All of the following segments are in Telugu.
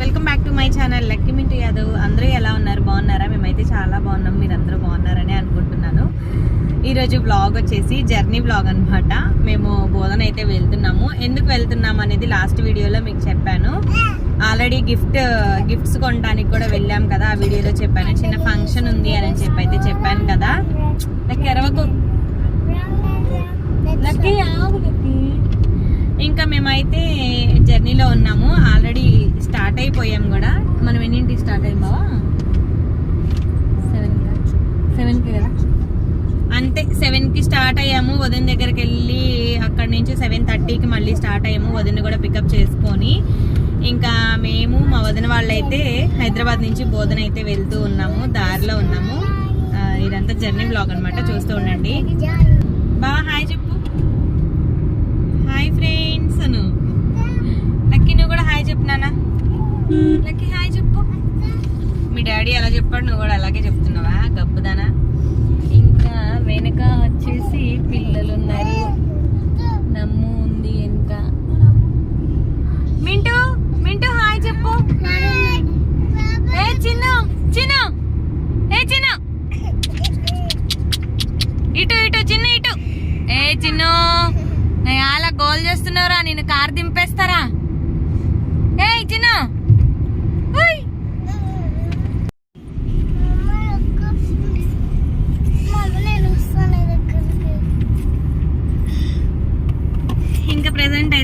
Welcome back to my channel Lakkiminti Yadav అందరూ ఎలా ఉన్నారు? బాగున్నారా? మేమైతే చాలా బాగున్నాం. మీరు అందరూ బాగున్నారని అనుకుంటున్నాను. ఈరోజు బ్లాగ్ వచ్చేసి జర్నీ బ్లాగ్ అనమాట మేము బోధన అయితే వెళ్తున్నాము. ఎందుకు వెళ్తున్నాం అనేది లాస్ట్ వీడియోలో మీకు చెప్పాను. ఆల్రెడీ గిఫ్ట్ గిఫ్ట్స్ కొనడానికి కూడా వెళ్ళాం కదా. ఆ వీడియోలో చెప్పాను. చిన్న ఫంక్షన్ ఉంది అని చెప్పి అయితే చెప్పాను కదా. లక్కీ ఎరవకు. ఇంకా మేమైతే జర్నీలో ఉన్నాము. ఆల్రెడీ స్టార్ట్ అయిపోయాం కూడా. మనం ఎన్నింటికి స్టార్ట్ అయ్యాం బావా? సెవెన్ సెవెన్కి కదా? అంతే సెవెన్కి స్టార్ట్ అయ్యాము. వదిన దగ్గరికి వెళ్ళి అక్కడి నుంచి సెవెన్ థర్టీకి మళ్ళీ స్టార్ట్ అయ్యాము. వదిన కూడా పికప్ చేసుకొని ఇంకా మేము మా వదిన వాళ్ళైతే హైదరాబాద్ నుంచి బోధన అయితే వెళ్తూ ఉన్నాము. దారిలో ఉన్నాము. ఇదంతా జర్నీ బ్లాగ్ అన్నమాట. చూస్తూ ఉండండి. బా హాయ్ చెప్పు. హాయ్ ఫ్రెండ్స్ అను. లక్కీ నువ్వు కూడా హాయ్ చెప్పినానా లక్కీ హాయ్ చెప్పు. మీ డాడీ ఎలా చెప్పాడు నువ్వు కూడా అలాగే చెప్తున్నావా? గబ్బుదానా? ఇంకా వెనక వచ్చేసి పిల్లలు ఉన్నారు నమ్ము ఉంది వెనక మింటూ మింటూ హాయ్ చెప్పు. ఏ చిన్న చిన్న. ఏ చిన్న. ఇటు ఇటు చిన్న ఇటు. ఏ చిన్ను నేను అలా గోల్ చేస్తున్నారా నేను కార్ దింపేస్తారా? ఏ చిన్న.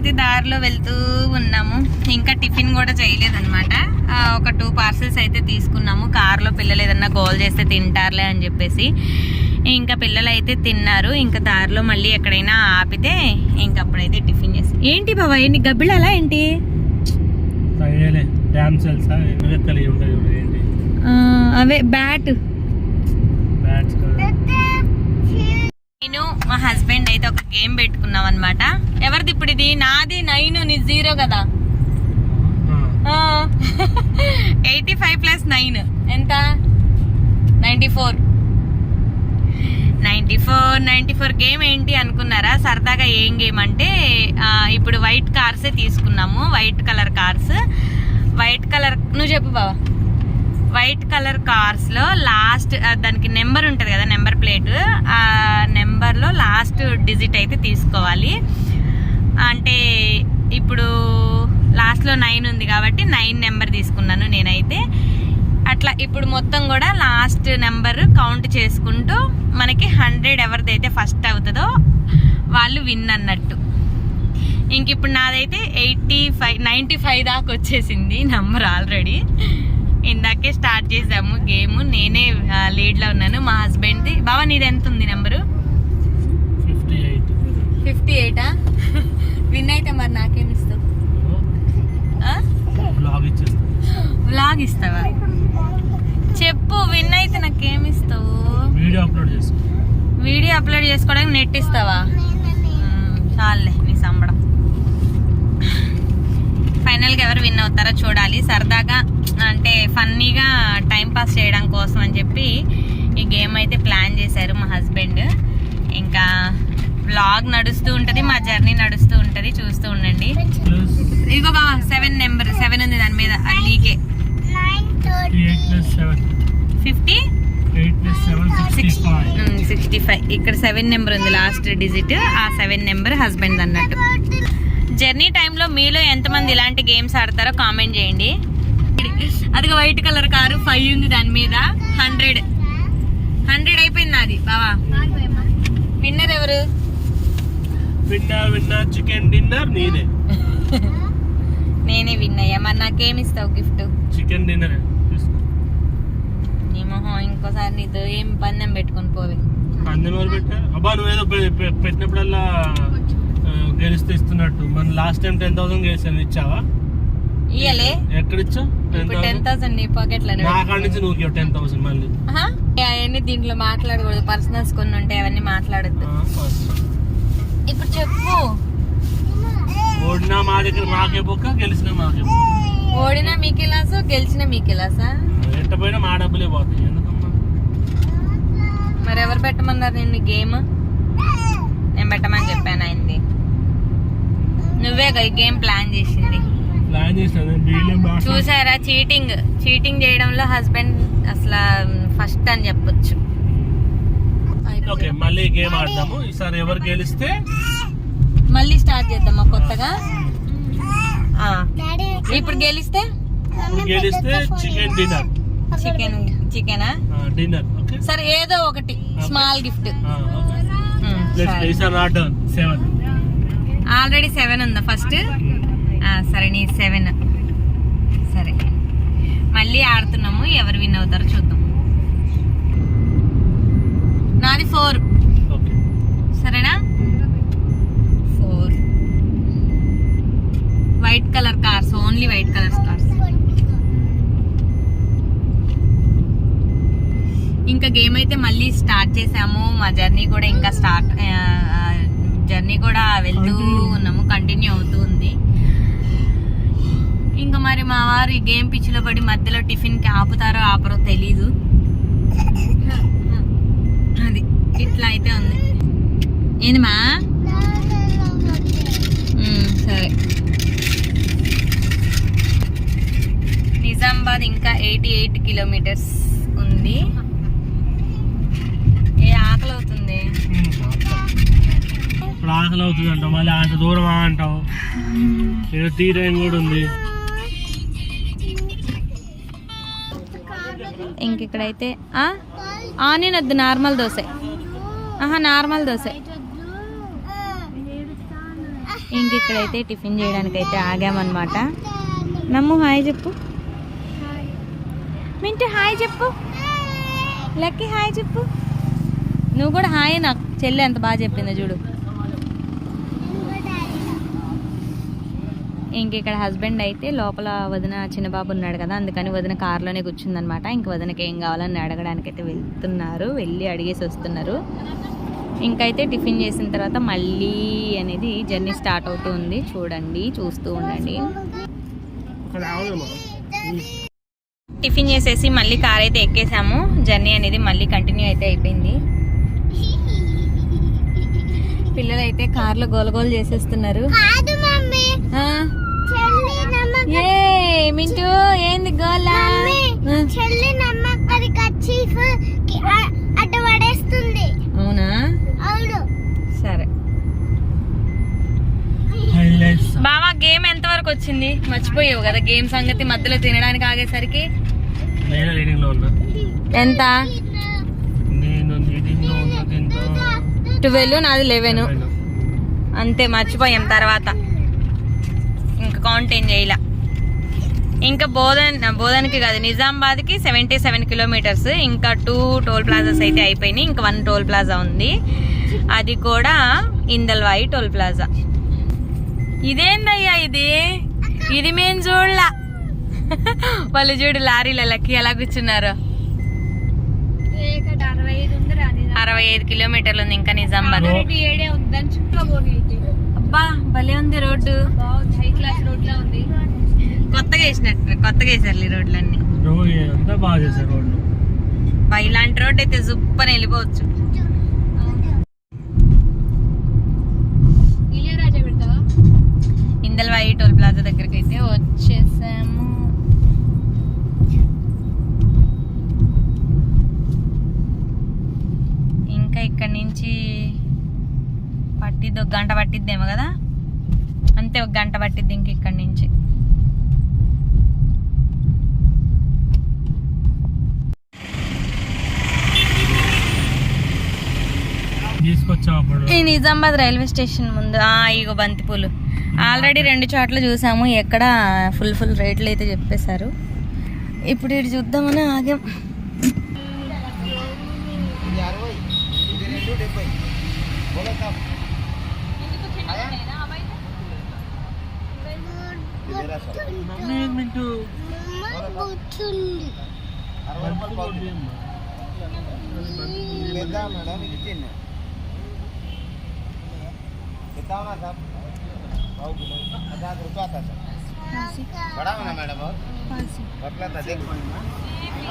అయితే దారిలో వెళ్తూ ఉన్నాము. ఇంకా టిఫిన్ కూడా చేయలేదన్నమాట. ఒక టూ పార్సల్స్ అయితే తీసుకున్నాము. కార్లో పిల్లలు ఏదన్నా గోల్ చేస్తే తింటారులే అని చెప్పేసి. ఇంకా పిల్లలు అయితే తిన్నారు. ఇంకా దారిలో మళ్ళీ ఎక్కడైనా ఆపితే ఇంకా అప్పుడైతే టిఫిన్ చేసి ఏంటి బాబా ఏంటి గబ్బిళాలా ఏంటి? అవే బ్యాట్. బ్యాట్స్ నేను మా హస్బెండ్ అయితే ఒక గేమ్ పెట్టుకున్నాం అనమాట ఎవరిది ఇప్పుడు ఇది? నాది నైన్ నీ జీరో కదా? ఎయిటీ ఫైవ్ ప్లస్ నైన్ ఎంత? Ninety four ninety four ninety four game ఏంటి అనుకున్నారా? సరదాగా ఏం గేమ్ అంటే ఇప్పుడు వైట్ కార్సే తీసుకున్నాము. White colour cars white colour నువ్వు చెప్పు బావా. వైట్ కలర్ కార్స్లో లాస్ట్ దానికి నెంబర్ ఉంటుంది కదా నెంబర్ ప్లేట్. ఆ నెంబర్లో లాస్ట్ డిజిట్ అయితే తీసుకోవాలి. అంటే ఇప్పుడు లాస్ట్లో నైన్ ఉంది కాబట్టి నైన్ నెంబర్ తీసుకున్నాను నేనైతే. అట్లా ఇప్పుడు మొత్తం కూడా లాస్ట్ నెంబర్ కౌంట్ చేసుకుంటూ మనకి హండ్రెడ్ ఎవరిదైతే ఫస్ట్ అవుతుందో వాళ్ళు విన్ అన్నట్టు. ఇంక ఇప్పుడు నాదైతే ఎయిటీ ఫైవ్ నైంటీ ఫైవ్ దాకా వచ్చేసింది నెంబర్ ఆల్రెడీ. ఇందాకే స్టార్ట్ చేసాము గేమ్. నేనే లీడ్లో ఉన్నాను. మా హస్బెండ్ది. బావా నీది ఎంత ఉంది నెంబరు? Fifty eight. ఫిఫ్టీ ఎయిటా? విన్ అయితే మరి నాకేమి ఇస్తావు? బ్లాగ్ ఇస్తావా? చెప్పు విన్ అయితే నాకేమి ఇస్తావు? వీడియో అప్లోడ్ చేసుకో. వీడియో అప్లోడ్ చేసుకోవడానికి నెట్ ఇస్తావా? చాలులే నీ సంబడం. ఫైనల్గా ఎవరు విన్ అవుతారో చూడాలి. సరదాగా అంటే ఫన్నీగా టైం పాస్ చేయడం కోసం అని చెప్పి ఈ గేమ్ అయితే ప్లాన్ చేశారు మా హస్బెండ్. ఇంకా బ్లాగ్ నడుస్తూ ఉంటుంది మా జర్నీ నడుస్తూ ఉంటుంది చూస్తూ ఉండండి. ఇదిగో బావా సెవెన్ నెంబర్ సెవెన్ ఉంది దాని మీద అది నీకే. ఫిఫ్టీ? సిక్స్టీ ఫైవ్ ఇక్కడ సెవెన్ నెంబర్ ఉంది లాస్ట్ డిజిట్. ఆ సెవెన్ నెంబర్ హస్బెండ్ అన్నట్టు. జర్నీ టైంలో మీలో ఎంతమంది ఇలాంటి గేమ్స్ ఆడతారో కామెంట్ చేయండి. అదిగో వైట్ కలర్ కారు ఫైవ్ ఉంది దాని మీద. హండ్రెడ్. హండ్రెడ్ అయిపోయింది అది బావా. విన్నర్ ఎవరు? విన్నర్ విన్నర్ చికెన్ డిన్నర్ నేనే. విన్ అయ్యా. మరి నాకేమి ఇస్తావు గిఫ్ట్? చికెన్ డిన్నర్ నీ మొహం ఇంకోసారి నీతో ఏం పందెం పెట్టుకొని పోవే. పందెం ఎవరు పెట్టారు అబ్బా నువ్వేదో పెట్టినప్పుడల్లా గెలిస్తే ఇస్తున్నట్టు. మన లాస్ట్ టైం టెన్ థౌసండ్ గెలిచాను. ఇచ్చావా? ఇయ్యలే. టెన్ థౌసండ్ థౌసండ్ నీ పాకెట్లో నా కాడ నుంచి నువ్వు టెన్ థౌసండ్ మళ్ళీ. అవన్నీ దీంట్లో మాట్లాడకూడదు. పర్సనల్స్ కొన్ని ఉంటాయి అవన్నీ మాట్లాడద్దు. ఇప్పుడు చెప్పు. ఓడినా మా దగ్గర మాకే బొక్క గెలిచినా మాకే. ఓడినా మీకు ఇలాసో గెలిచినా ఎట్ట పోయినా మా డబ్బులే పోతాయి. మరి ఎవరు పెట్టమన్నారు నిన్ను గేమ్? నేను పెట్టమని చెప్పాను అయింది నువ్వే ఈ గేమ్ ప్లాన్ చేసింది? ప్లాన్ చూసారా చీటింగ్? చీటింగ్ చేయడంలో హస్బెండ్ అసలు ఫస్ట్ అని చెప్పొచ్చు. ఓకే మళ్ళీ గేమ్ ఆడదాము. ఈసారి ఎవరు గెలిస్తే? మళ్ళీ స్టార్ట్ చేద్దామా కొత్తగా? ఆ. ఇప్పుడు గెలిస్తే? గెలిస్తే చికెన్ డిన్నర్. చికెన్ చికెనా? Dinner okay. సరే ఏదో ఒకటి. Small gift. ఆల్రెడీ సెవెన్ ఉందా ఫస్ట్? సరే నీ సెవెన్. సరే. మళ్ళీ ఆడుతున్నాము ఎవరు విన్ అవుతారో చూద్దాం. నాది ఫోర్. సరేనా? Four. White colour cars only white colour cars. ఇంకా గేమ్ అయితే మళ్ళీ స్టార్ట్ చేసాము. మా జర్నీ కూడా ఇంకా స్టార్ట్ జర్నీ కూడా వెళ్తూ ఉన్నాము కంటిన్యూ అవుతూ ఉంది. మరి మా వారు ఈ గేమ్ పిచ్చిలో పడి మధ్యలో టిఫిన్కి ఆపుతారో ఆపరో తెలీదు. అది ఇట్లా అయితే ఉంది. ఏంది మా? సరే. నిజామాబాద్ ఇంకా ఎయిటీ ఎయిట్ కిలోమీటర్స్ ఉంది. ఏ ఆకలి అవుతుంది? ఇప్పుడు ఆకలి అవుతుంది అంటావు మళ్ళీ అంత దూరం అంటావు. ఏదో కూడా ఉంది. ఇంక ఇక్కడైతే ఆనియన్ వద్దు నార్మల్ దోశ. ఆహా నార్మల్ దోశ. ఇంక ఇక్కడైతే టిఫిన్ చేయడానికి అయితే ఆగామన్నమాట. నమ్ము హాయ్ చెప్పు. మింటూ హాయ్ చెప్పు. లక్కీ హాయ్ చెప్పు. నువ్వు కూడా హాయ్ నాకు. చెల్లి ఎంత బాగా చెప్పిందో చూడు. ఇంక ఇక్కడ హస్బెండ్ అయితే లోపల వదిన చిన్న బాబు ఉన్నాడు కదా అందుకని వదిన కార్లోనే కూర్చుందనమాట ఇంక వదినకి ఏం కావాలని అడగడానికి అయితే వెళ్తున్నారు వెళ్ళి అడిగేసి వస్తున్నారు. ఇంకైతే టిఫిన్ చేసిన తర్వాత మళ్ళీ అనేది జర్నీ స్టార్ట్ అవుతూ ఉంది. చూడండి చూస్తూ ఉండండి. టిఫిన్ చేసేసి మళ్ళీ కార్ అయితే ఎక్కేసాము. జర్నీ అనేది మళ్ళీ కంటిన్యూ అయితే అయిపోయింది. పిల్లలు అయితే కార్లో గోలగోలు చేసేస్తున్నారు కాదు మమ్మీ ఆ, చెల్లి నమ్మక ఏ మింటూ ఏంది గోలా? చెల్లి అటు పడేస్తుంది. అవునా? అవును. సరే. బావా గేమ్ ఎంత వరకు వచ్చింది? మర్చిపోయావు కదా గేమ్ సంగతి మధ్యలో తినడానికి ఆగేసరికి? ఎంత? ట్వెల్వ్ నాది లెవెన్. అంతే మర్చిపోయాం తర్వాత. ఇంకా కౌంట్ ఏం చేయలే. ఇంకా బోధన్ బోధన్కి కాదు నిజామాబాద్కి సెవెంటీ సెవెన్ కిలోమీటర్స్ ఇంకా టూ టోల్ ప్లాజాస్ అయితే అయిపోయినాయి. ఇంకా వన్ టోల్ ప్లాజా ఉంది. అది కూడా ఇందల్వాయి టోల్ ప్లాజా ఇదేందయ్యా ఇది? ఇది మేం చూడలా. వాళ్ళు చూడు లారీలకి ఎలా కూర్చున్నారు. అరవై ఐదు కిలోమీటర్లు ఉంది ఇంకా నిజామాబాద్. అబ్బా భలే ఉంది రోడ్డు. హై క్లాస్ రోడ్ లా ఉంది. కొత్తగా వేసినట్టు కొత్తగా వేసారు ఈ రోడ్లన్నీ. రోడ్ అంతా బాగా చేశారు రోడ్లు. బా, ఇలాంటి రోడ్ అయితే జుప్పని వెళ్ళిపోవచ్చు ఇందల్వాయి టోల్ ప్లాజా దగ్గరికి అయితే వచ్చేసాము. ఇంకా ఇక్కడ నుంచి పట్టిద్ది ఒక గంట పట్టిద్దేమో కదా? అంతే ఒక గంట పట్టిద్ది ఇంక ఇక్కడ. ఈ నిజామాబాద్ రైల్వే స్టేషన్ ముందు. ఆ, ఇగో బంతిపూలు. ఆల్రెడీ రెండు చోట్ల చూసాము. ఎక్కడ ఫుల్ ఫుల్ రేట్లు అయితే చెప్పేశారు. ఇప్పుడు ఇటు చూద్దామని ఆగాం. बताओ ना साहब भाव किलो पचास रुपया था सर. बढ़ाओ ना मैडम और बतला था देख మేడం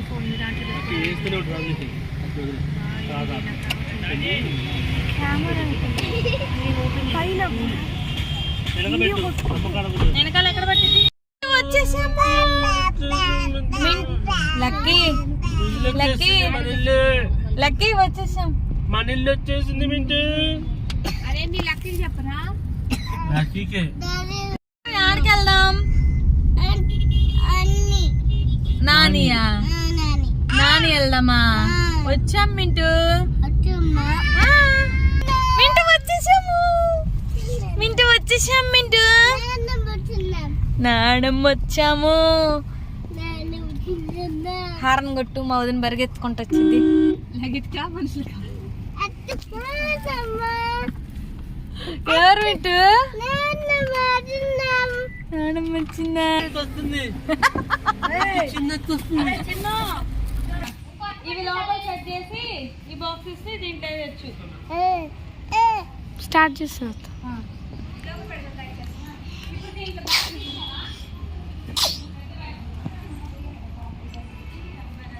కూర్చో. వెనకాల ఎక్కడ పట్టింది? వచ్చేసాం లక్కీ. మన ఇల్లు. లక్కీ వచ్చేసాం. మన ఇల్లు వచ్చేసింది మింటు. అరే నీ లక్కీ చెప్పరా? లక్కీకే. ఆడికి వెళ్దాం? నానియా? నాని వెళ్దామా? వచ్చాం మింటూ. మింటూ వచ్చేసాము. మింటూ వచ్చేసాం మింటూ. నాడం వచ్చాము. హారన్ కొట్టు మౌదని బరిగెత్తుకుంటూ వచ్చింది. ఎవరు మింటూ? నాడం వచ్చిందా? వస్తుంది. ఇవి లోపల సెట్ చేసి ఈ బాక్స్ ఇస్తే దీంట్లో వేయచ్చు స్టార్ట్ చేస్తున్నా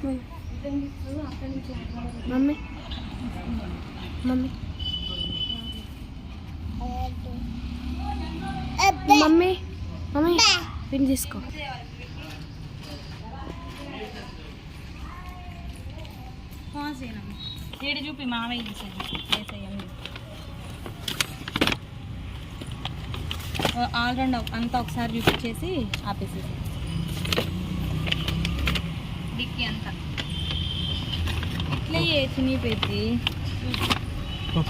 mummy. Mummy. Mummy. Mummy. Pin తీసుకో. ఏడు చూపి మామయ్య తీసేది వేసేయండి ఆల్రౌండ్ అంతా ఒకసారి చూపించేసి ఆపేసేసి డిక్కి అంతా. ఇట్లా చినిగిపోయింది ఓ.